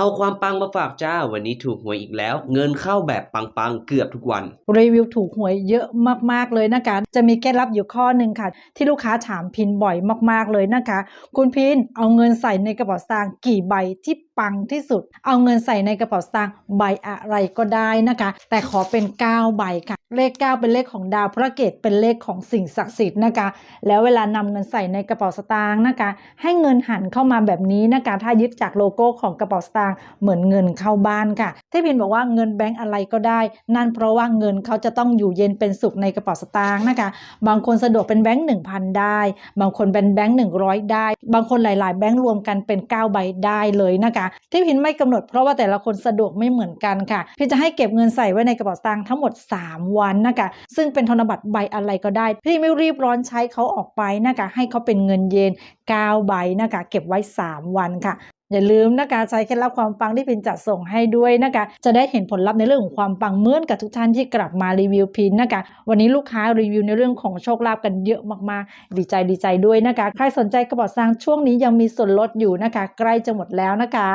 เอาความปังมาฝากจ้า วันนี้ถูกหวยอีกแล้ว เงินเข้าแบบปังๆเกือบทุกวัน รีวิวถูกหวยเยอะมากๆเลยนะคะ จะมีเคล็ดลับอยู่ข้อหนึ่งค่ะ ที่ลูกค้าถามพินบ่อยมากๆเลยนะคะ คุณพินเอาเงินใส่ในกระเป๋าสตางค์กี่ใบที่ปังที่สุด เอาเงินใส่ในกระเป๋าสตางค์ใบอะไรก็ได้นะคะ แต่ขอเป็น 9 ใบค่ะ เลข 9 เป็นเลขของดาวพระเกตเป็นเลขของสิ่งศักดิ์สิทธิ์นะคะ แล้วเวลานำเงินใส่ในกระเป๋าสตางค์นะคะ ให้เงินหันเข้ามาแบบนี้นะคะ ถ้ายึดจากโลโก้ของกระเป๋าสตางค์เหมือนเงินเข้าบ้านค่ะที่พินบอกว่าเงินแบงก์อะไรก็ได้ นั่นเพราะว่าเงินเขาจะต้องอยู่เย็นเป็นสุขในกระเป๋าสตางค์นะคะ บางคนสะดวกเป็นแบงก์หนึ่งพันได้ บางคนเป็นแบงก์หนึ่งร้อยได้ บางคนหลาย ๆ แบงก์รวมกันเป็น9ใบได้เลยนะคะที่พินไม่กำหนดเพราะว่าแต่ละคนสะดวกไม่เหมือนกันค่ะพินจะให้เก็บเงินใส่ไว้ในกระเป๋าสตางค์ทั้งหมด 3วันนะคะซึ่งเป็นธนบัตรใบอะไรก็ได้พี่ไม่รีบร้อนใช้เขาออกไปนะคะให้เขาเป็นเงินเย็น9ใบนะคะเก็บไว้ 3 วันค่ะอย่าลืมนะคะใช้เคล็ดลับความปังที่พินจัดส่งให้ด้วยนะคะจะได้เห็นผลลัพธ์ในเรื่องของความปังเหมือนกับทุกท่านที่กลับมารีวิวพินนะคะวันนี้ลูกค้ารีวิวในเรื่องของโชคลาภกันเยอะมากๆ ดีใจดีใจด้วยนะคะ ใครสนใจกระเป๋าสตางช่วงนี้ยังมีส่วนลดอยู่นะคะ ใกล้จะหมดแล้วนะคะ